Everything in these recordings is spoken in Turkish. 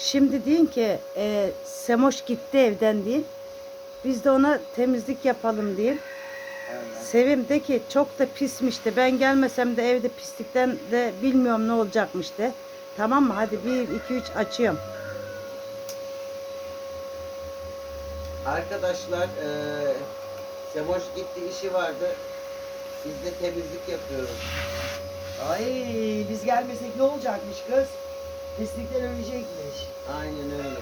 Şimdi deyin ki e, Semoş gitti evden deyin. Biz de ona temizlik yapalım deyin. Sevim de ki çok da pismiş de ben gelmesem de evde pislikten de bilmiyorum ne olacakmış de. Tamam mı? Hadi bir, iki, üç açıyorum. Arkadaşlar eee Semoş gitti işi vardı. Biz de temizlik yapıyoruz. Ay biz gelmesek ne olacakmış kız? Pislikten ölecekmiş. Aynen öyle.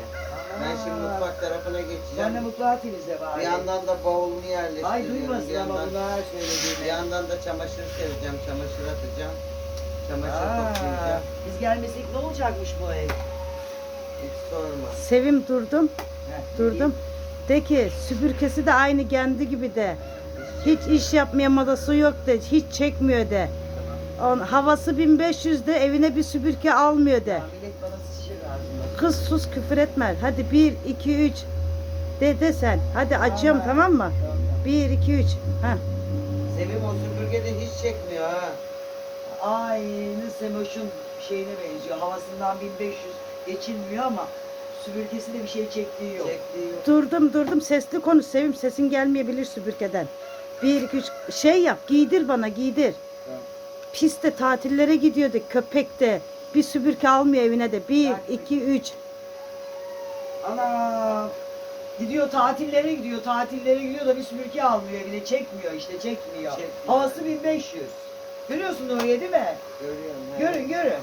Ben şimdi Aa, mutfak tarafına Sen de geçeceğim. mutfağı temizle bari. Bir yandan da bavulumu yerleştiriyorum. Ay bir duymasın ama yandan, bunlar bir söylediğini. yandan da çamaşır sereceğim, çamaşır atacağım. Çamaşır Aa, toplayacağım. biz gelmesek ne olacakmış bu ev? Hiç sorma. Sevim durdum, Heh, durdum. De ki süpürgesi de aynı kendi gibi de. Hiç iş yapmaya modası yok de. Hiç çekmiyor de. On, havası 1500 de evine bir süpürge almıyor de. Ya millet bana sıçacak ağzına. Kız sus küfür etme. Hadi 1, 2, 3 de de sen. Hadi açıyorum Tamam. mı? Tamam. 1, 2, 3. Ha. Sevim o süpürgede hiç çekmiyor ha. Aynı Semoş'un şeyine benziyor. Havasından 1500 geçilmiyor ama süpürgesi de bir şey çektiği yok. Çektiği yok. Durdum durdum sesli konuş Sevim sesin gelmeyebilir süpürgeden. 1, 2, 3 şey yap giydir bana giydir. Piste tatillere gidiyordu köpekte. Bir süpürge almıyor evine de. 1, Bak. 2, 3. Ana gidiyor tatillere gidiyor tatillere gidiyor da bir süpürge almıyor evine çekmiyor işte çekmiyor. Çekmiyor. Havası 1500. Görüyorsun oraya değil mi? Görüyorum. ha. Görün görün.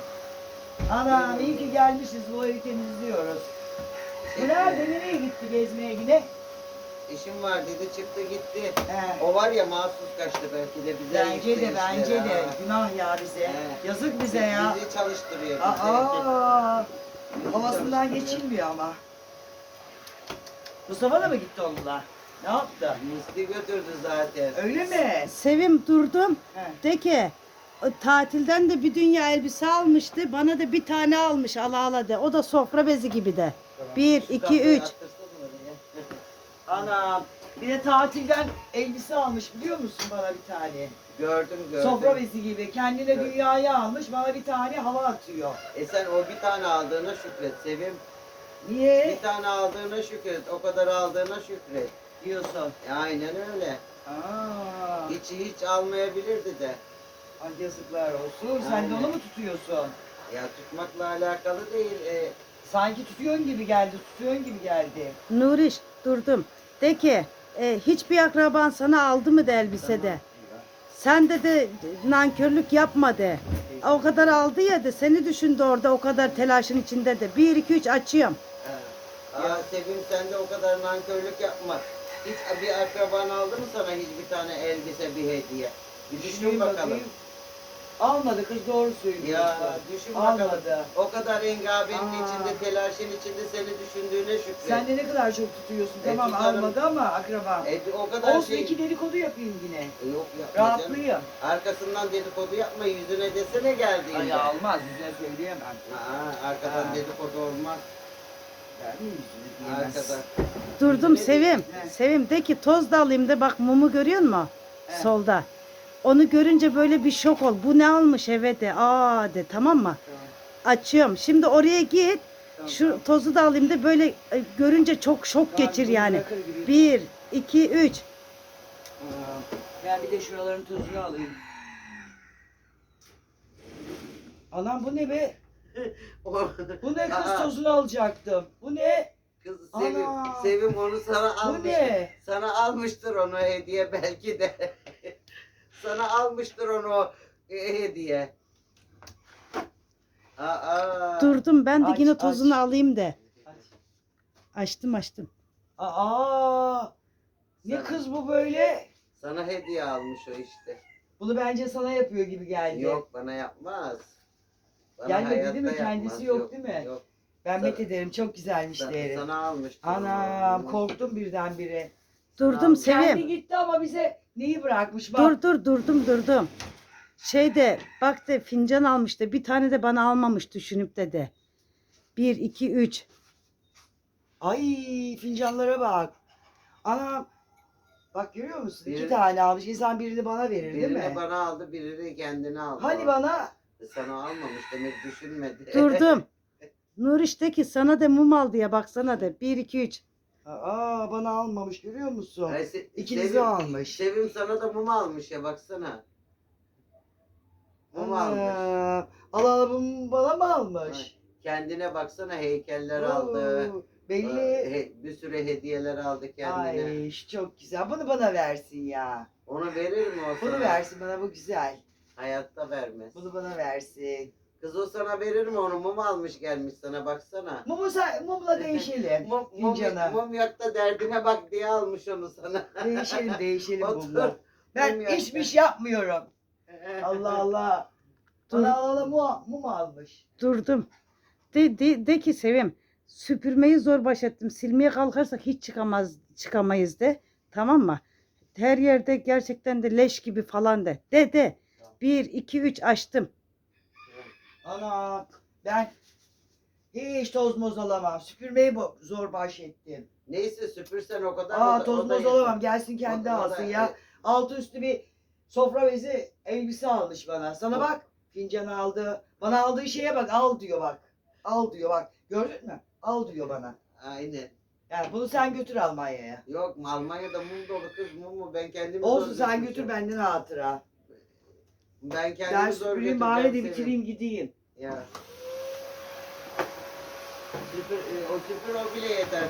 Anam iyi ki gelmişiz bu evi temizliyoruz. Bu nerede nereye gitti gezmeye yine? İşim var dedi çıktı gitti. He. O var ya mahsus kaçtı belki de bize Bence de bence de ha. günah ya bize. He. Yazık bize ya. Bizi çalıştırıyor bizi. Aa, Bizi havasından çalıştırıyor. geçilmiyor ama. Mustafa da mı gitti onunla? Ne yaptı? Misli götürdü zaten. Öyle mi? Sevim durdum. He. De ki o tatilden de bir dünya elbise almıştı. Bana da bir tane almış ala ala de. O da sofra bezi gibi de. 1, 2, Şuradan 3. attırsana oraya. Anam. Bir de tatilden elbise almış biliyor musun bana bir tane? gördüm gördüm. Sofra bezi gibi. Kendine Gör- dünyayı almış bana bir tane hava atıyor. E sen o bir tane aldığına şükret Sevim. Niye? Bir tane aldığına şükret. O kadar aldığına şükret. Diyorsun. E aynen öyle. Aa. Hiç hiç almayabilirdi de. Ay yazıklar olsun. Sen de Aynen. onu mu tutuyorsun? Ya tutmakla alakalı değil. E, Sanki tutuyorsun gibi geldi, tutuyorsun gibi geldi. Nuriş durdum. De ki e, hiçbir akraban sana aldı mı de elbise de. Sen de de nankörlük yapma de. O kadar aldı ya de seni düşündü orada o kadar telaşın içinde de. 1, 2, 3 açıyorum. Aa, Sevim sen de o kadar nankörlük yapma. Hiç bir akraban aldı mı sana hiçbir tane elbise bir hediye? Bir düşün bakalım. Almadı kız doğru söylüyorsun. Ya düşün bakalım. Almadı. O kadar engabenin Aa. içinde, telaşın içinde seni düşündüğüne şükret. Sen de ne kadar çok tutuyorsun. E, tamam tutarım. almadı ama akraba. E, o kadar Olsun şey... iki dedikodu yapayım yine. E, Yok yapma canım. Rahatlayayım. Arkasından dedikodu yapma, yüzüne desene geldiğinde. Ay almaz yüzüne söyleyemem. Ha, arkadan Ha. dedikodu olmaz. Ben yüzüne. Arkadan. Durdum Sevim. Sevim de ki toz da alayım de bak mumu görüyor musun? He. Solda. Onu görünce böyle bir şok ol. Bu ne almış eve de. Aa de tamam mı? Tamam, Açıyorum. Şimdi oraya git. tamam, Şu tamam. tozu da alayım da böyle e, görünce çok şok Tamam, geçir yani. bırakır gibi. 1, 2, 3. Aa, Ben bir de şuraların tozunu alayım. Anam bu ne be? Bu ne kız Aa, tozunu alacaktım. Bu ne? Kız Sevim, Ana. Sevim onu sana Bu almıştır. ne? Sana almıştır onu hediye belki de. sana almıştır onu e, hediye. Aa, Durdum ben de Aç, yine tozunu aç. alayım de. Aç. Açtım açtım. Aa, ne Sana- kız bu böyle? Sana hediye almış o işte. Bunu bence sana yapıyor gibi geldi. Yok bana yapmaz. Bana Gelmedi hayatta değil mi? yapmaz. Kendisi yok değil mi? Yok. Ben Sana- met ederim çok güzelmiş Sana, derim. sana almıştır. Anam onu. korktum birdenbire. Durdum Tamam. Kendi Sevim. gitti ama bize neyi bırakmış bak. Dur dur durdum durdum. Şeyde bak de fincan almıştı. Bir tane de bana almamış düşünüp de de. 1, 2, 3. Ay fincanlara bak. Anam. Bak görüyor musun? İki Biri- tane almış. İnsan birini bana verir değil Birini mi? bana aldı, birini kendine aldı. Hani bana Sana almamış demek düşünmedi. Durdum. Nuriş de ki sana da mum al diye baksana de. 1 2 3. Aa bana almamış görüyor musun? Ay, Se- İkinizi Sevim- almış. Sevim sana da mum almış ya baksana. Mum almış. Ana, Allah Allah bunu bana mı almış? Kendine baksana heykeller aldı. Oo, Belli. He- Bir sürü hediyeler aldı kendine. Ay şu çok güzel. Bunu bana versin ya. Onu verir mi o sana? Bunu versin bana bu güzel. Hayatta vermez. Bunu bana versin. Kız o sana verir mi onu? Mum almış gelmiş sana baksana. Mumu sa- mumla değişelim. Mum, mum, Fincana. mum yak da derdine bak diye almış onu sana. Değişelim değişelim Otur. mumla. Ben Mum yak hiçbir şey yapmıyorum. Allah Allah. Bana Allah Allah mum, almış. Durdum. De, de, de ki Sevim süpürmeyi zor baş ettim. Silmeye kalkarsak hiç çıkamaz çıkamayız de. Tamam mı? Her yerde gerçekten de leş gibi falan de. De de. 1 2 3 açtım. Ana ben hiç toz moz alamam. Süpürmeyi zor baş ettim. Neyse süpürsen o kadar. Aa o da- toz o moz alamam. Gelsin kendi O da- o da- alsın ya. Altı üstü bir sofra bezi elbise almış bana. Sana bak fincan aldı. Bana aldığı şeye bak al diyor bak. Al diyor bak. Gördün mü? Al diyor bana. Aynen. Yani bunu sen götür Almanya'ya. Yok Almanya'da mum dolu kız mum mu ben kendimi Olsun sen götür benden hatıra. Ben kendimi Ben zor götüreceğim bari de bitireyim gideyim. Ya. Süpür, e, o süpür o bile yeter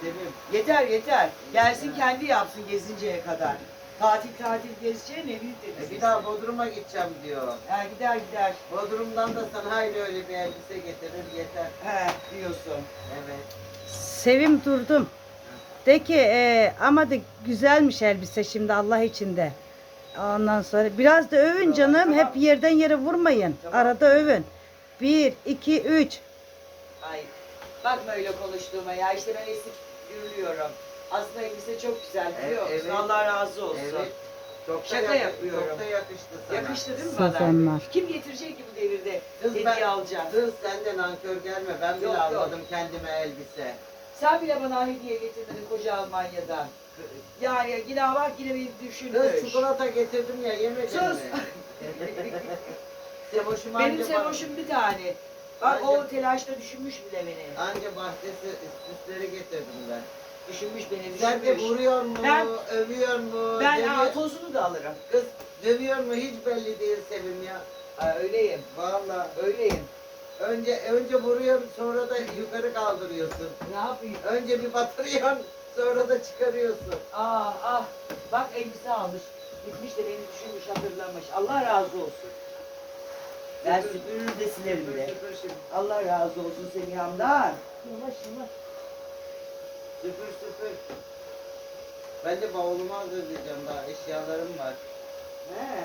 Sevim. Yeter yeter. Gelsin kendi yapsın gezinceye kadar. Tatil tatil gezeceğine evlilik E, temizlesin. bir daha Bodrum'a gideceğim diyor. Ha, gider gider. Bodrum'dan da sana aynı öyle bir elbise getirir yeter. He diyorsun. Evet. Sevim durdum. De ki e, ama de güzelmiş elbise şimdi Allah için de. Ondan sonra biraz da övün Tamam, canım. tamam. Hep yerden yere vurmayın. Tamam. Arada övün. 1 2 3. Ay bakma öyle konuştuğuma ya işte ben esik yürüyorum. Aslında elbise çok güzel biliyor Evet, musun? evet. Allah razı olsun. Evet. Çok da Şaka yapıyorum. Çok da yakıştı sana. Yakıştı değil mi Sazanlar. bana? Kim getirecek ki bu devirde Kız hediye ben- alacağım? Kız sen de nankör gelme. Ben bile Yok, yok. almadım kendime elbise. Sen bile bana hediye getirdin koca Almanya'dan. Yani yine bak yine beni Kız düşünmüş. çikolata getirdim ya yemedin Sus. mi? Semoşum Benim anca, semoşum bir tane. Bak o telaşta düşünmüş bile beni. anca bahçesi süsleri getirdim ben. Düşünmüş beni Sen de düşünmüş. vuruyor mu, Ben- övüyor mu? Ben dövüyor- aa, tozunu da alırım. Kız dövüyor mu hiç belli değil Sevim ya. Aa, öyleyim. Vallahi Öyleyim. önce önce vuruyor sonra da yukarı kaldırıyorsun. Ne yapayım? Önce bir batırıyorsun sonra da çıkarıyorsun. Ah ah. Bak elbise almış. Gitmiş de beni düşünmüş hatırlamış. Allah razı olsun. Ben Süpür- süpürür de silerim de. süpür. Allah razı olsun Semiha'mdan. Yavaş yavaş. Süpür süpür. Ben de bavulumu hazırlayacağım daha eşyalarım var. He.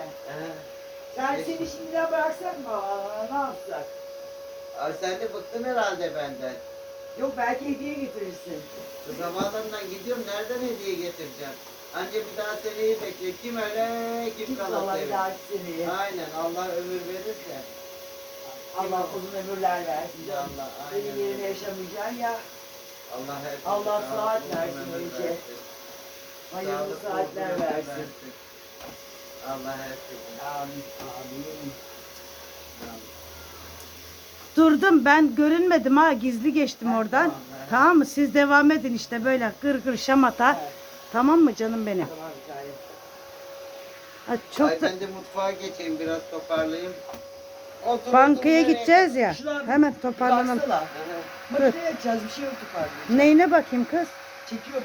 Sen Neyse. seni şimdiden bıraksak mı? Aa, ne yapsak? Abi sen de bıktın herhalde benden. Yok belki hediye getirirsin. Zamanlarından gidiyorum nereden hediye getireceğim? Anca bir daha seneyi bekliyor. Kim öyle kim kalır Allah bir sevim. dahaki seneye. Aynen Allah ömür verirse. Allah uzun ömürler versin canım. Allah Senin aynen. yerine yaşamayacaksın ya. Allah her Allah saat versin önce. Hayırlı saatler uzun ömür versin. Allah her türlü. Amin. Amin. Amin. Durdum ben görünmedim ha gizli geçtim oradan. tamam, mı? Siz devam edin işte böyle gır gır şamata. Evet, Tamam mı canım benim? Tamam. Ha, çok Ay da ben de mutfağa geçeyim biraz toparlayayım. Otur, bankaya otur, gideceğiz ya. Şuna Hemen toparlanalım. Makineye açacağız bir şey yok toparlayacağız. Neyine bakayım kız? Çekiyor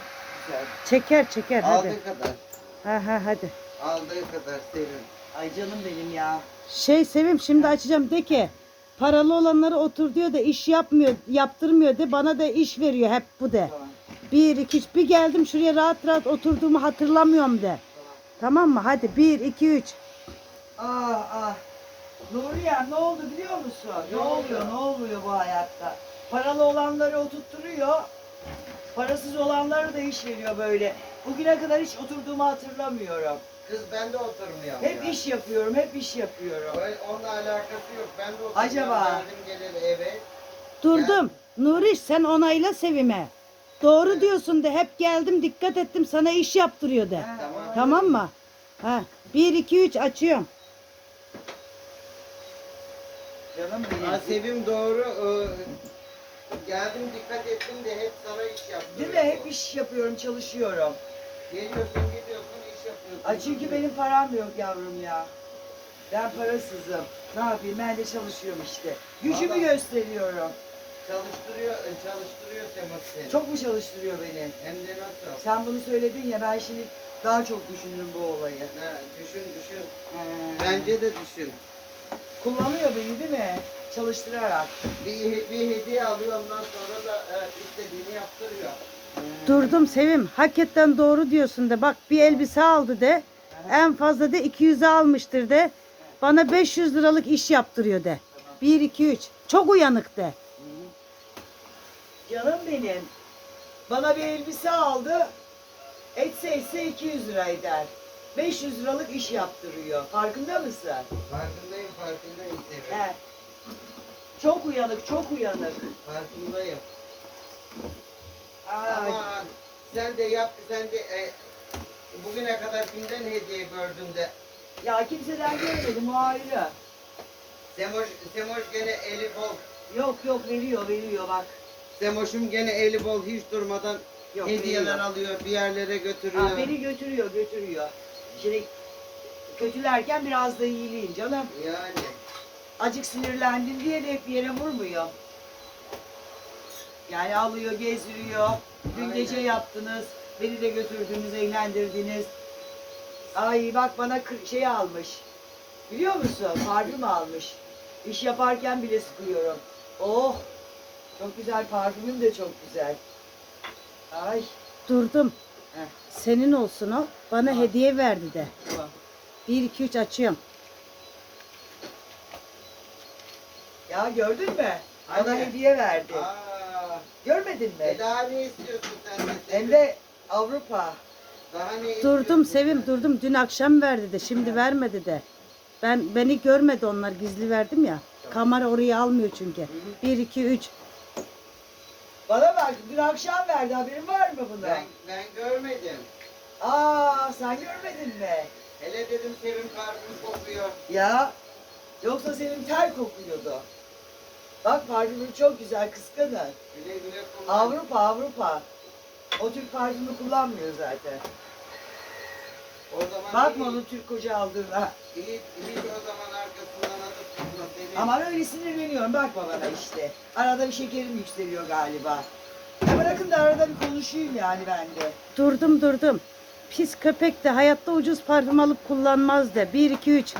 güzel. Çeker çeker hadi. Aldığı kadar. Ha ha hadi. Aldığı kadar sevin. Ay canım benim ya. Şey Sevim şimdi açacağım de ki paralı olanları otur diyor da iş yapmıyor, yaptırmıyor de bana da iş veriyor hep bu de. Tamam. Bir iki üç bir geldim şuraya rahat rahat oturduğumu hatırlamıyorum de. Tamam mı? Hadi bir iki üç. Ah ah. Nuriye ne oldu biliyor musun? Ne, Ne oluyor ne oluyor bu hayatta? Paralı olanları oturtturuyor. Parasız olanları da iş veriyor böyle. Bugüne kadar hiç oturduğumu hatırlamıyorum. Kız ben de oturmuyorum Hep ya. iş yapıyorum, hep iş yapıyorum. Öyle- Onunla alakası yok. Ben de oturmuyorum. Acaba? Geldim gelir eve. Durdum. Nuriş sen onayla Sevim'e. Doğru diyorsun de hep geldim dikkat ettim sana iş yaptırıyor de. Ha, Tamam. Tamam mı? Ha. Bir iki üç açıyorum. Canım benim. Ha, Sevim doğru. e, Geldim dikkat ettim de hep sana iş yaptım. Değil mi? Hep iş yapıyorum, çalışıyorum. Geliyorsun gidiyorsun. Ay çünkü benim param yok yavrum ya. Ben parasızım. Ne yapayım? Ben de çalışıyorum işte. Gücümü Vallahi. gösteriyorum. Çalıştırıyor, e, çalıştırıyor Semat seni. Çok mu çalıştırıyor beni? Hem de nasıl? Sen bunu söyledin ya ben şimdi daha çok düşündüm bu olayı. Ha, düşün düşün. Ee, Bence de düşün. Kullanıyor beni değil mi? Çalıştırarak. Bir, bir hediye alıyor ondan sonra da e, istediğini yaptırıyor. Durdum Sevim. Hakikaten doğru diyorsun de. Bak bir elbise aldı de. En fazla de 200'e almıştır de. Bana 500 liralık iş yaptırıyor de. 1 2 3. Çok uyanık de. Canım benim. Bana bir elbise aldı. Etse etse 200 lira eder. 500 liralık iş yaptırıyor. Farkında mısın? Farkındayım farkındayım Sevim. He. Çok uyanık, çok uyanık. Farkındayım. Ay. Ama sen de yap, sen de e, bugüne kadar kimden hediye gördün de Ya kimseden görmedim o ayrı. Semoş, Semoş gene eli bol. Yok yok veriyor veriyor bak. Semoş'um gene eli bol hiç durmadan Yok, hediyeler veriyor. alıyor, bir yerlere götürüyor. Ha, beni götürüyor götürüyor. Şimdi kötülerken biraz da iyileyim canım. Yani Acık sinirlendim diye de hep yere vurmuyor. Yani alıyor, gezdiriyor. Dün Aynen. gece yaptınız. Beni de götürdünüz, eğlendirdiniz. Ay bak bana şey almış. Biliyor musun? Parfüm almış. İş yaparken bile sıkıyorum. Oh! Çok güzel, parfümüm de çok güzel. Ay. Durdum. Heh. Senin olsun o. Bana Tamam. hediye verdi de. Tamam. 1 2 3 açıyorum. Ya gördün mü? Bana hediye verdi. aa, Görmedin mi? e daha ne istiyorsun sen de? Hem de Avrupa. daha ne Durdum istiyorsun Sevim durdum. Dün akşam verdi de şimdi vermedi de. Ben beni görmedi onlar gizli verdim ya. Kamera oraya almıyor çünkü. 1 2 3. Bana bak dün akşam verdi haberin var mı buna? Ben, ben görmedim. Aa sen görmedin mi? Hele dedim Sevim parfüm kokuyor. Ya yoksa senin ter kokuyordu. Bak parfümün çok güzel kıskanır. Güle güle kullan. Avrupa Avrupa. O Türk parfümü kullanmıyor zaten. O zaman Bakma onun Türk koca aldığına. İyi, iyi o zaman arkasından atıp tutma. Ama öyle sinirleniyorum bakma bana işte. Arada bir şekerim yükseliyor galiba. Ya bırakın da arada bir konuşayım yani ben de. Durdum durdum. Pis köpek de hayatta ucuz parfüm alıp kullanmaz de. 1 2 3.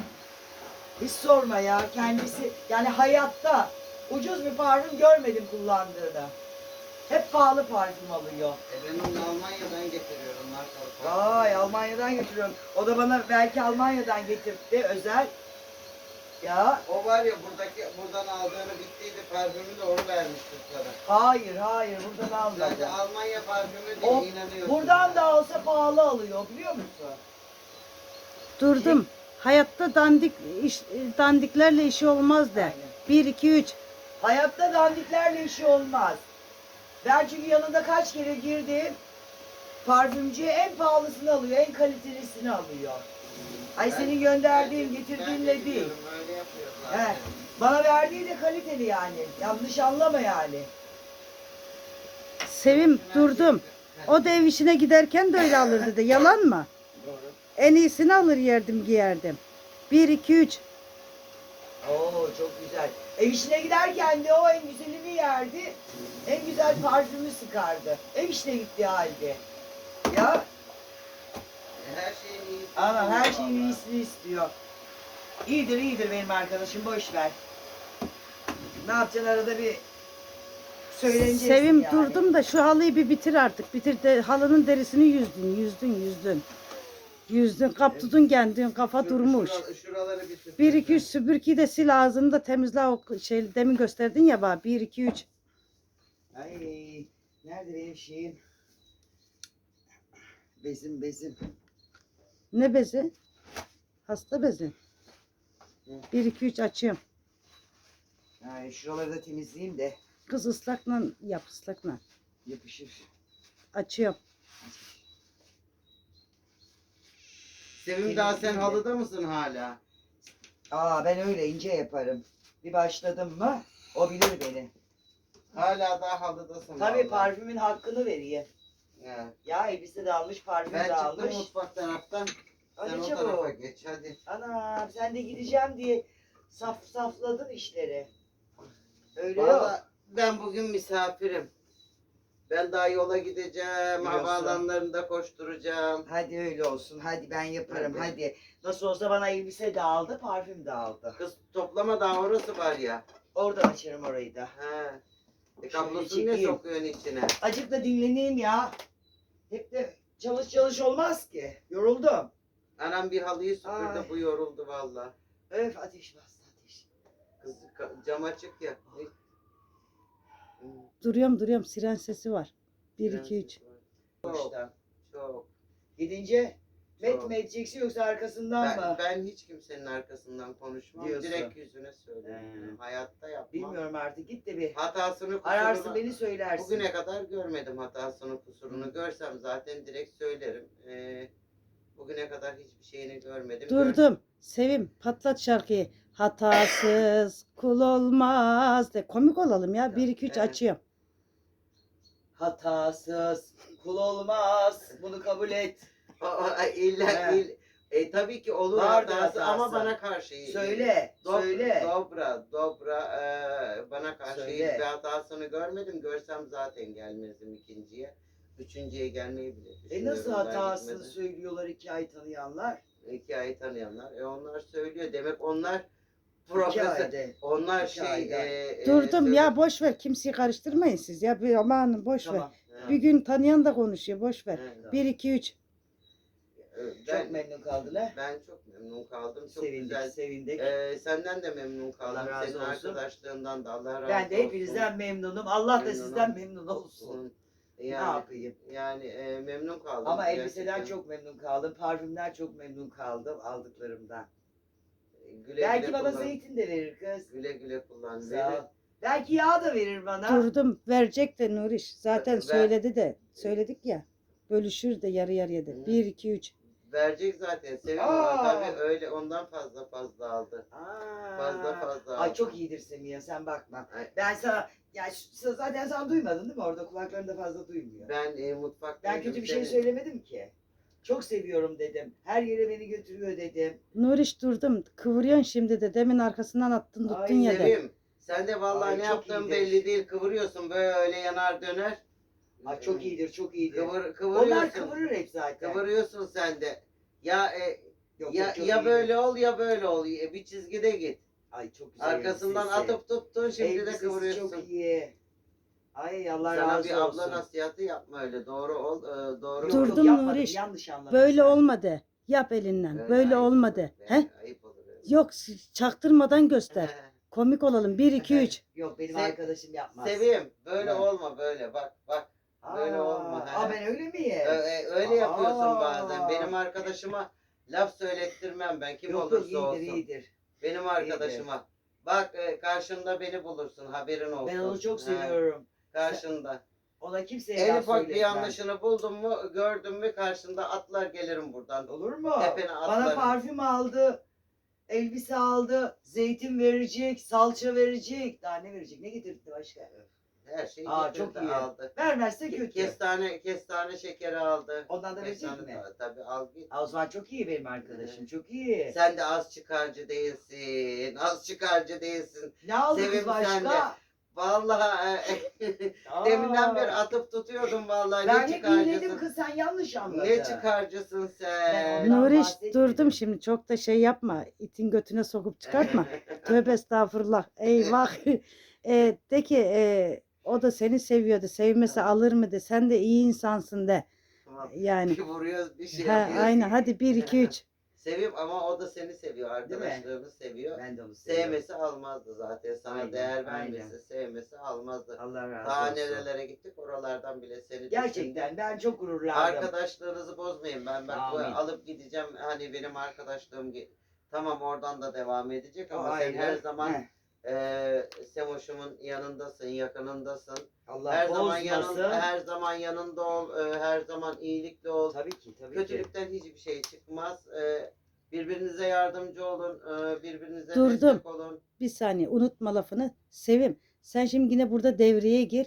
Hiç sorma ya kendisi yani hayatta ucuz bir parfüm görmedim kullandığını. Hep pahalı parfüm alıyor. E ben onu Almanya'dan getiriyorum markalı parfüm. Vay Almanya'dan getiriyorum. O da bana belki Almanya'dan getirtti özel. Ya O var ya buradaki buradan aldığını bittiydi parfümü de onu vermiştir sana. hayır hayır buradan almadı. Zaten Almanya parfümü diye O inanıyorsun. buradan da alsa pahalı alıyor biliyor musun? Durdum. Hayatta dandik iş, dandiklerle işi olmaz de. Aynen. 1 2 3. Hayatta dandiklerle işi olmaz. Ben çünkü yanında kaç kere girdim. Parfümcüye en pahalısını alıyor, en kalitelisini alıyor. Ay senin gönderdiğin, getirdiğinle değil. He. Bana verdiği de kaliteli yani. Yanlış anlama yani. Sevim durdum. O da ev işine giderken de öyle alırdı de. Yalan mı? Doğru. En iyisini alır yerdim giyerdim. 1 2 3. Oo çok güzel. Ev işine giderken de o en güzelini yerdi. En güzel parfümü sıkardı. Ev işine gittiği halde. Ya Her şeyin iyisi. Anam her şeyin iyisini istiyor. İyidir iyidir benim arkadaşım boş ver. Ne yapacaksın arada bir söyleneceksin Sevim yani. durdum da şu halıyı bir bitir artık. Bitir de halının derisini yüzdün, yüzdün, yüzdün. Yüzdün, kaptudun kendin, kafa durmuş. şura- şuraları bir süpür. 1 2 3 süpürgeyi de sil ağzını da temizle o şey demin gösterdin ya bana. 1 2 3. Ay nerede benim şeyim? Bezim bezim. Ne bezi? Hasta bezi. 1 2 3 açıyorum. Ay şuraları da temizleyeyim de Kız ıslakla yap ıslakla. yapışır. Açıyorum. Sevim daha sen halıda mısın hala? Aa ben öyle ince yaparım. Bir başladım mı o bilir beni. Hala daha halıdasın. Tabii vallahi. parfümün hakkını vereyim. Ya. Ya elbise de almış, parfüm Ben de çıktım almış. mutfak taraftan. Hadi Sen o çabuk. tarafa geç hadi. Anam sen de gideceğim diye saf safladın işleri. Öyle yok. Valla ben bugün misafirim. Ben daha yola gideceğim. Biliyorsun. Havaalanlarında koşturacağım. Hadi öyle olsun. Hadi ben yaparım. Hadi. Hadi. Nasıl olsa bana elbise de aldı, parfüm de aldı. Kız toplama daha orası var ya. Oradan açarım orayı da. He. E kablosunu ne sokuyorsun içine? Acık da dinleneyim ya. Hep de çalış çalış olmaz ki. Yoruldum. Anam bir halıyı süpürdü bu yoruldu valla. Öf ateş bastı ateş. Kız cam açık ya. Ay. Duruyorum duruyorum siren sesi var. 1 biraz 2 3. var. Çok Baştan. çok. Gidince met mi edeceksin yoksa arkasından Ben, mı? ben hiç kimsenin arkasından konuşmam. Diyorsun. Direkt yüzüne söylerim. He. Hayatta yapmam. Bilmiyorum artık git de bir. Hatasını kusurunu Ararsın beni söylersin. bugüne kadar görmedim hatasını kusurunu. Görsem zaten direkt söylerim. Ee, bugüne kadar hiçbir şeyini görmedim. Gör- Durdum. Sevim patlat şarkıyı. Hatasız kul olmaz de. Komik olalım ya. 1 2 3 Evet. açıyorum. Hatasız kul olmaz. Bunu kabul et. Aa, illa, il, e, tabii ki olur Vardır hatası, ama bana karşı. Söyle. Dob- söyle. Dobra, dobra e, bana karşı Söyle. hiçbir hatasını görmedim. Görsem zaten gelmezdim ikinciye. Üçüncüye gelmeyi bile E düşünüyorum. nasıl daha hatasını söylüyorlar iki ay tanıyanlar? İki ayı tanıyanlar. E onlar söylüyor. Demek onlar profesör. Onlar şey. ayda. E, e, Durdum söyle- ya boş ver. Kimseyi karıştırmayın siz ya. Bir aman boş ver. Tamam. Ha, Bir gün tanıyan da konuşuyor. Boş ver. ha. 1 2 3. E, Çok Ben, memnun kaldılar. ben çok memnun kaldım. Çok sevindik, güzel. sevindik. E, senden de memnun kaldım. Allah razı Senin olsun. arkadaşlığından da Allah razı ben olsun. de hepinizden memnunum. Allah da Memnunum. sizden memnun olsun. Ne Yani, yapayım? yani e, memnun kaldım. Ama gerçekten. elbiseden çok memnun kaldım. Parfümden çok memnun kaldım aldıklarımdan. Güle Belki güle bana kullan. zeytin de verir kız. Güle güle kullan. Sağ ol. Belki yağ da verir bana. Durdum. Verecek de Nuriş. Zaten Ver- söyledi de. Söyledik ya. Bölüşür de yarı yarıya de. Hı. 1 2 3. Verecek zaten. Sevim Aa! tabii öyle ondan fazla fazla aldı. Aa. Fazla fazla Ay aldı. çok iyidir Semiha sen bakma. Ay, Ben sana ya şu- zaten sen duymadın değil mi? Orada kulaklarında fazla duymuyor. Ben, Ben e, mutfakta kötü bir şey söylemedim ki. Çok seviyorum dedim. Her yere beni götürüyor dedim. Nuriş durdum. Kıvırıyorsun şimdi de. Demin arkasından attın tuttun Ay, ya. Sevim. Sen de vallahi Ay, ne çok yaptığın iyidir. belli değil. Kıvırıyorsun böyle yanar döner. Ay çok iyidir, çok iyidir. Kıvır, kıvırıyorsun. Onlar kıvırır hep zaten. Kıvırıyorsun sen de. Ya e, Yok, ya yok, çok ya iyidir. böyle ol ya böyle ol. E, bir çizgide git. Ay çok güzel. Arkasından elbisesi. atıp tuttun şimdi de Elbisesi kıvırıyorsun. çok iyi. Ay Allah Sana razı bir olsun. abla nasihatı yapma öyle. Doğru ol. e, doğru Yok, Dur. ol. Durdum yapmadım, Nuriş. Yanlış anladın Böyle sen. olmadı. Yap elinden. Öyle Böyle ayıp olmadı. olur, He? Ayıp olur. öyle. Yok çaktırmadan göster. Komik olalım. 1 2 3. Yok benim Se- arkadaşım yapmaz. Sevim böyle Ha. olma böyle bak bak böyle Aa, olma, he. Aa ben öyle miyim? Ö- e, öyle yapıyorsun Aa. bazen benim arkadaşıma laf söylettirmem ben kim yok yok olursa iyidir olsun iyidir. benim arkadaşıma bak e, karşında beni bulursun haberin olsun Ben onu çok He, seviyorum. Karşında Ona kimseye en laf ufak bir söyletmem. yanlışını buldun mu gördün mü karşında atlar gelirim buradan Olur mu? Tepene Bana atlarım. parfüm aldı. Elbise aldı. Zeytin verecek. Salça verecek. Daha ne verecek? Ne getirdi başka? her şeyi Aa, getirdi çok iyi. aldı Vermezse kötü. Kestane kestane şekeri aldı Ondan da verecek mi? da- tabii al git Aa, O zaman çok iyi benim arkadaşım. Çok iyi. Sen de az çıkarcı değilsin. Az çıkarcı değilsin. Ne aldı Sevim kız başka? sen de. Vallahi Aa. deminden beri atıp tutuyordum vallahi. Ben ne hep çıkarcısın? kız sen yanlış anladın. Ne çıkarcısın Ben sen? ondan Nuriş bahsetmedim. durdum şimdi. Çok da şey yapma. İtin götüne sokup çıkartma. Tövbe estağfurullah. Eyvah. e, de ki e, o da seni seviyordu. Sevmese alır mı de. Sen de iyi insansın de. Tamam. Yani. Bir vuruyoruz bir şey Ha, yapıyoruz. aynen hadi 1 2 3. Sevip ama o da seni seviyor. Arkadaşlığını seviyor. Ben de onu seviyorum. Sevmesi almazdı zaten. Sana Aynen, değer aynen. vermesi, sevmesi almazdı. Allah razı Daha olsun. nerelere gittik oralardan bile seni düşündü. Gerçekten ben çok gururlandım. Arkadaşlığınızı bozmayın. Ben bak bu Amin. alıp gideceğim. Hani benim arkadaşlığım ge- tamam oradan da devam edecek O ama ayrı. sen her zaman Heh. Eee Semoş'umun yanındasın, yakınındasın. Allah her zaman yanında, her zaman yanında ol, eee, her zaman iyilikli ol. Tabii ki tabii ki. Kötülükten hiçbir şey çıkmaz. Eee, birbirinize yardımcı olun, eee, birbirinize Durdum. destek olun. Bir saniye unutma lafını. Sevim. Sen şimdi yine burada devreye gir.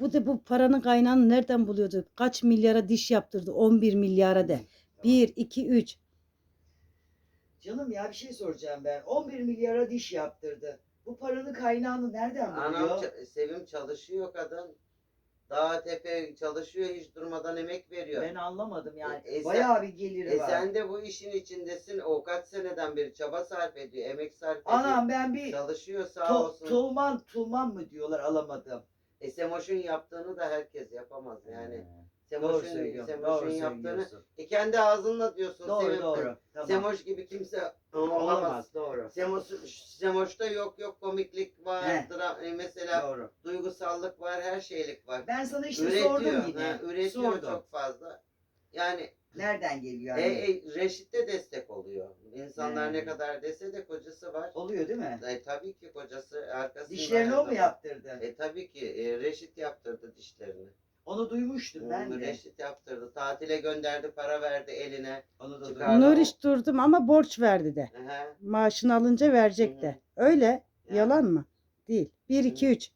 Bu da bu paranın kaynağını nereden buluyordu? Kaç milyara diş yaptırdı? 11 milyara de. 1, 2, 3. Canım ya bir şey soracağım ben. 11 milyara diş yaptırdı. Bu paranın kaynağını nereden Anam buluyor? ça- Sevim çalışıyor kadın. Dağ tepe çalışıyor hiç durmadan emek veriyor. Ben anlamadım yani. E, e, sen- Bayağı bir geliri E var. sen de bu işin içindesin. O kaç seneden beri çaba sarf ediyor, emek sarf ediyor. Anam ben bir Çalışıyor sağ to- olsun. tulman tulman mı diyorlar alamadım. E Semoş'un yaptığını da herkes yapamaz yani. Doğru Semoş'un söylüyorsun. Semoş'un yaptığını söylüyorsun. e kendi ağzınla diyorsun. Doğru Sevim- doğru. Tamam. Semoş gibi kimse olamaz. Olamaz doğru. Semoş, Semoş'ta yok yok komiklik var, He. dra- e, mesela Doğru. duygusallık var, her şeylik var. Ben sana işte sordum yine. ha, üretiyor sordum. çok fazla. Yani Nereden geliyor e, yani? e, Reşit de destek oluyor. İnsanlar Hmm. ne kadar dese de kocası var. Oluyor değil mi? E, tabii ki kocası arkasında. Dişlerini her o mu zaman. yaptırdı? E tabii ki e, Reşit yaptırdı dişlerini. Onu duymuştum ben Onu de. Reşit yaptırdı. Tatile gönderdi, para verdi eline. Onu da Çıkar. duydum. Pardon. Nuriş durdum ama borç verdi de. Aha. Maaşını alınca verecek de. Öyle. Yani Yalan mı? Değil. 1, 2, 3.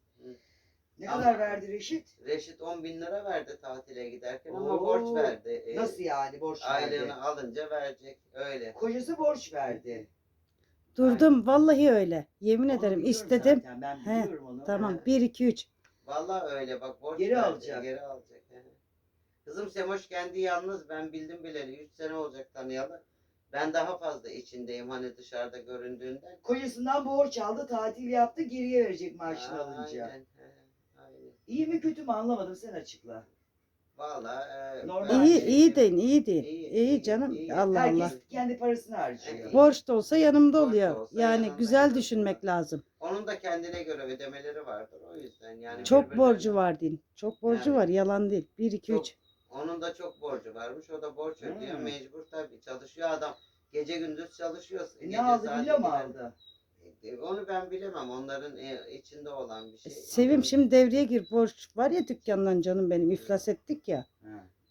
Ne Ama- kadar verdi Reşit? Reşit 10 bin lira verdi tatile giderken ama Oo. borç verdi. E, Nasıl yani borç verdi? Aylığını alınca verecek. Öyle. Kocası borç verdi. Durdum. Vallahi öyle. Yemin Onu ederim. biliyorum istedim. zaten, Ben He, biliyorum onu. Tamam. Evet. 1, 2, 3. Vallahi öyle bak borç Geri verdi, alacak. Geri alacak. Kızım Semoş kendi yalnız ben bildim bileli 3 sene olacak tanıyalı. Ben daha fazla içindeyim hani dışarıda göründüğünden. Kocasından borç aldı, tatil yaptı, geriye verecek maaşını alınca. Aynen. he, Aynen. İyi mi kötü mü anlamadım sen açıkla. Vallahi e, Normal. İyi, şey iyi diyorum. değil, iyi değil. İyi, İyi, iyi, canım. iyi. Allah Herkes Allah. kendi parasını harcıyor. Evet. Borç da olsa yanımda Borç da oluyor. olsa Yani yanımda güzel yanımda. düşünmek lazım. Onun da kendine göre ödemeleri vardır o yüzden yani. Çok birbirlerine- borcu var din. Çok borcu Yani. var. Yalan değil. 1, 2, Çok 3. Onun da çok borcu varmış. O da borç ödüyor. Hmm. Mecbur tabii. Çalışıyor adam. Gece gündüz çalışıyor. Gece ne aldı saat biliyor mu aldı? E, Onu ben bilemem. Onların e, içinde olan bir şey. Sevim şimdi devreye gir. Borç var ya dükkandan canım benim. iflas ettik ya.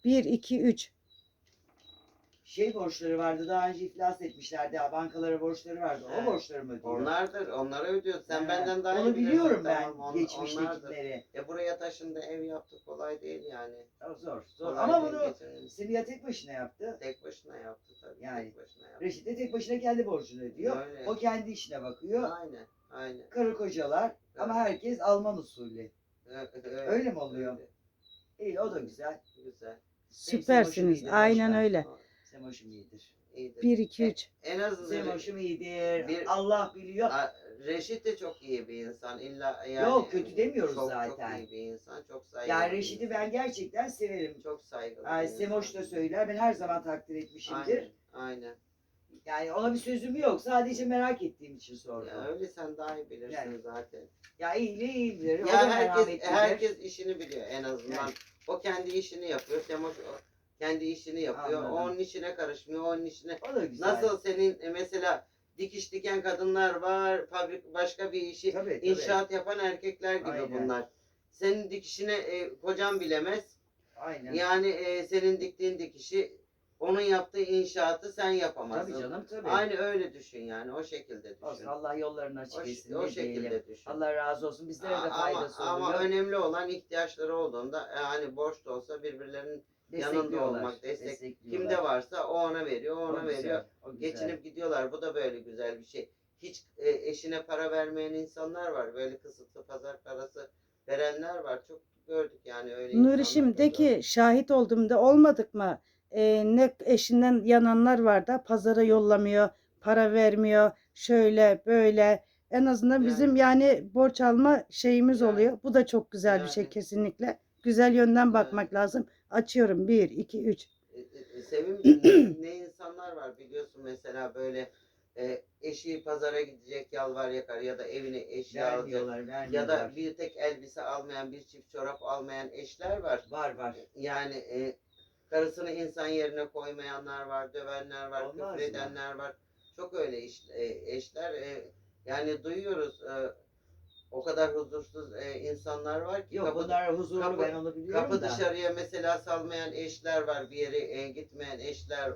1, 2, 3. Şey borçları vardı daha önce iflas etmişlerdi. ya, Bankalara borçları vardı. O borçları mı ödüyor? Onlardır. Onlara ödüyor. Sen He. benden daha iyi Onu bilirsin. biliyorum ben Tamam, on- onlardır. geçmiştekileri. E buraya taşındı ev yaptı. Kolay değil yani. O zor. zor. Kolay Ama değil, bunu Semiha tek başına yaptı. tek başına yaptı tabii. Yani, Tek başına yaptı. Reşit de tek başına kendi borcunu ödüyor. Öyle. O kendi işine bakıyor. Aynen. Aynen. Karı kocalar ama herkes Alman usulü. Öyle mi oluyor? öyle. İyi o da güzel. Güzel. Süpersiniz. Aynen öyle. Semoş'um iyidir. İyidir. 1, 2, 3. En azından Semoş'um iyidir. Bir- Allah biliyor. A- Reşit de çok iyi bir insan. İlla yani Yok, kötü demiyoruz çok, zaten. Çok iyi bir insan. Çok saygılı. Yani bir Reşit'i insan. ben gerçekten severim. çok saygılı. Ay, bir insan. Semoş da söyler. Ben her zaman takdir etmişimdir. Aynen. Aynen. Yani ona bir sözüm yok. Sadece merak ettiğim için sordum. Ya öyle sen daha iyi bilirsin Yani. zaten. Ya iyiliği iyidir. o Ya da herkes herkes işini biliyor en azından. Yani. O kendi işini yapıyor. Semoş o kendi işini yapıyor. Anladım. Onun işine karışmıyor. Onun işine O da güzel. Nasıl senin e, mesela dikiş diken kadınlar var, fabrik başka bir işi Tabii, tabii. inşaat yapan erkekler gibi Aynen. bunlar. Senin dikişine e, kocan bilemez. Aynen. Yani e, senin diktiğin dikişi onun yaptığı inşaatı sen yapamazsın. Tabii canım tabii. Aynı öyle düşün yani o şekilde düşün. Olsun, Allah yollarını O, açık etsin. o ne şekilde diyelim. düşün. Allah razı olsun. Bizlere de ama, faydası ama oluyor. önemli olan ihtiyaçları olduğunda e, hani borç da olsa birbirlerinin yanında olmak, destek. Kimde varsa o ona veriyor, o O ona güzel, veriyor. o güzel. Geçinip gidiyorlar. Bu da böyle güzel bir şey. Hiç e, eşine para vermeyen insanlar var. Böyle kısıtlı pazar parası verenler var. Çok gördük yani öyle Nurişim insanlar de da gördük. ki şahit oldum da olmadık mı? Ee, ne eşinden yananlar var da pazara yollamıyor, para vermiyor, şöyle böyle. En azından Yani. bizim yani borç alma şeyimiz Yani. oluyor. Bu da çok güzel bir şey Yani. kesinlikle. Güzel yönden Yani. bakmak lazım. Açıyorum 1, 2, 3. E, e, Sevim ne, ne insanlar var biliyorsun mesela böyle e, eşi pazara gidecek yalvar yakar ya da evine eşya alacak. vermiyorlar, Ya vermiyorlar. da bir tek elbise almayan, bir çift çorap almayan eşler var. Var var. Yani e, karısını insan yerine koymayanlar var, dövenler var, Olmaz mı? küfredenler var. Çok öyle iş, e, eşler. e, yani duyuyoruz e, o kadar huzursuz e, insanlar var ki Yok kapı, bunlar huzurlu kapı- ben onu biliyorum kapı da. dışarıya mesela salmayan eşler var, bir yere e, gitmeyen eşler,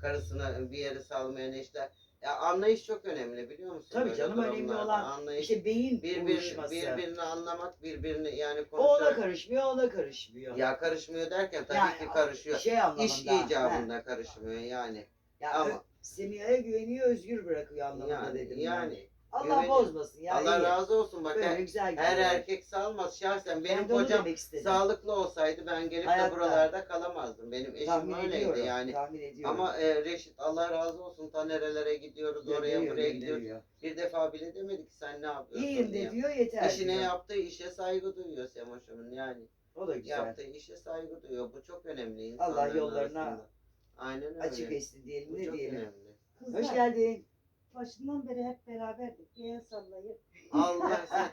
karısını bir yere salmayan eşler. Ya anlayış çok önemli biliyor musun? Tabii Böyle canım, önemli olan anlayış. İşte beyin birbirini, uyuşması. birbirini anlamak, birbirini yani O ona konuşarak. karışmıyor, ona karışmıyor. Ya karışmıyor derken tabii Yani ki karışıyor. Şey anlamında. İş icabında karışmıyor yani. Ya, Ama- Semiha'ya güveniyor, özgür bırakıyor anlamında Yani, dedim. yani. Allah güveniyor. bozmasın ya. Allah iyi. razı olsun bak Böyle her, güzel her gidiyor. erkek salmaz şahsen benim Ben de onu kocam demek istedim. sağlıklı olsaydı ben gelip Hayatta. de buralarda kalamazdım. Benim eşim tahmin öyleydi ediyorum, yani. Tahmin ediyorum. Ama e, Reşit Allah razı olsun ta nerelere gidiyoruz oraya Gönderiyor, buraya gönderiyor. gidiyoruz. Bir defa bile demedi ki sen ne yapıyorsun İyiyim diye. de diyor yeter İşine diyor. yaptığı işe saygı duyuyor Semoş'umun yani. O da güzel. Yaptığı işe saygı duyuyor. Bu çok önemli insanların Allah yollarına arasında. Aynen öyle. Açık etsin diyelim Bu ne çok diyelim. önemli. Kızlar, Hoş geldin. Başından beri hep beraberdik. Bir el sallayıp. Allah sen,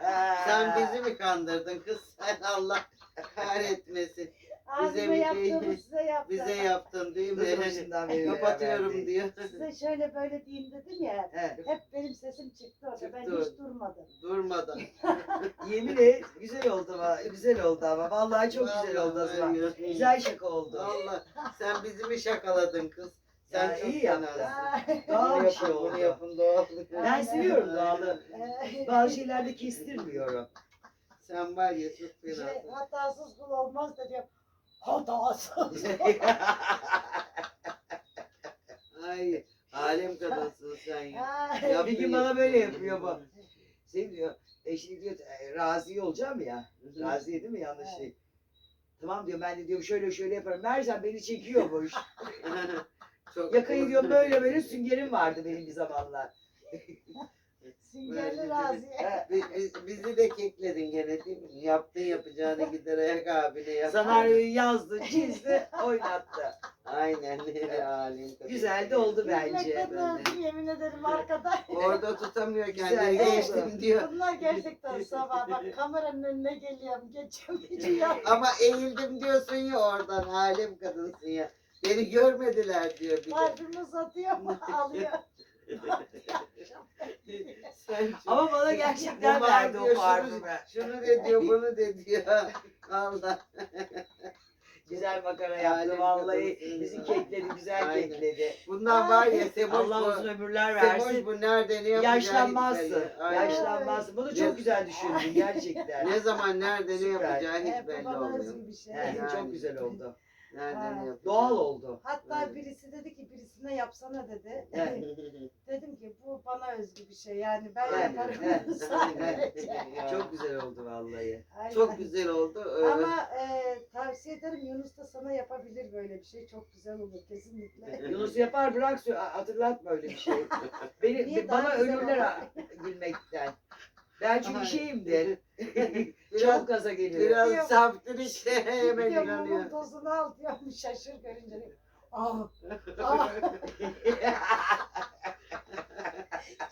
sen bizi mi kandırdın kız? Sen Allah kahretmesin. Ağzıma bir- yaptığımı size yaptım. Bize yaptın değil mi? Başından beri Kapatıyorum beraberdik. diyor. Size şöyle böyle diyeyim dedim ya. He, Hep benim sesim çıktı orada. Ben Çıktı. hiç durmadım. Durmadan. Yemin et güzel oldu ama güzel oldu ama vallahi çok güzel oldu Güzel şaka oldu. Allah sen bizi mi şakaladın kız? Sen Ya, çok iyi yaptın. Doğal bir şey oldu. Bunu yapın doğal. Ben seviyorum doğalı. Bazı şeylerde kestirmiyorum. Sen var ya çok şey, fenasın. hatasız kul olmaz da diyorum. Hatasız. Ay alem kadınsın sen ya. Yap- bir gün bana böyle yapıyor bu. Şey diyor, eşini diyor, e, Raziye olacağım ya. Raziye değil mi yanlış şey. Tamam diyor ben de diyorum şöyle şöyle yaparım. Meğersem beni çekiyormuş. çok Yakayı diyorum böyle böyle süngerim vardı benim bir zamanlar. Süngerli Raziye. Bi- bi- bizi de kekledin gene değil mi? Yaptın yapacağını gider ayak abine yap. Senaryoyu yazdı, çizdi, oynattı. Aynen alem kadın. Güzel de oldu bence. Gülmekten öldüm yemin ederim arkada. Orada tutamıyor Güzel kendini oldu. geçtim diyor. Bunlar gerçekten sabah bak kameranın önüne geliyorum geçemeyeceğim. Ama eğildim diyorsun ya oradan alem kadınsın ya. Beni görmediler diyor bir de. Parfümü satıyor mu alıyor. Sen çok- Ama bana gerçekten Bu var verdi diyor, o şunu- parfümü. Şunu de diyor bunu de diyor. Allah. Güzel makara yaptı vallahi. kadınsın. Bizi kekledi, güzel Aynen. kekledi. Bundan var ya Semoş Allah bu. uzun ömürler Semoş versin. bu nerede ne yapacağı Yaşlanmazsın. hiç belli. Aynen. Yaşlanmazsın. Bunu çok güzel düşündün gerçekten. Ne zaman nerede ne Süper. yapacağı hiç Hep belli olmuyor. özgü bir şey. Yani. Çok güzel oldu. Nerede Ha. yapacağı. Doğal oldu. Hatta Aynen. birisi dedi ki birisine yapsana dedi. Evet. Dedim ki bu bana özgü bir şey yani ben Aynen, yaparım evet. bunu sadece. Çok güzel oldu vallahi. Aynen. Çok güzel oldu. Ee, Ama e, tavsiye ederim Yunus da sana yapabilir böyle bir şey. Çok güzel olur kesinlikle. Yunus yapar bırak sö- hatırlatma öyle bir şey. Beni, Niye bana güzel ölürler ha- gülmekten. Ben çünkü şeyimdir. Biraz- Çok gaza gelirim. Biraz saptır işte hemen Diyorum inanıyor. bunun tozunu al diyorum şaşır görünce. Ah, ah.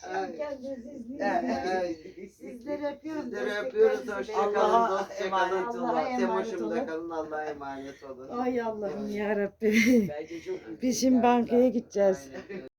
Şimdi kendinizi izleyin. Sizleri öpüyorum. Sizleri öpüyoruz. desteklerinizi Hoşça bekliyorum. Allah'a emanet olun. Allah'a emanet kalın. Allah'a emanet olun. Ay Allah'ım ya Rabbi. Bence çok Biz şimdi bankaya gideceğiz. Aynen.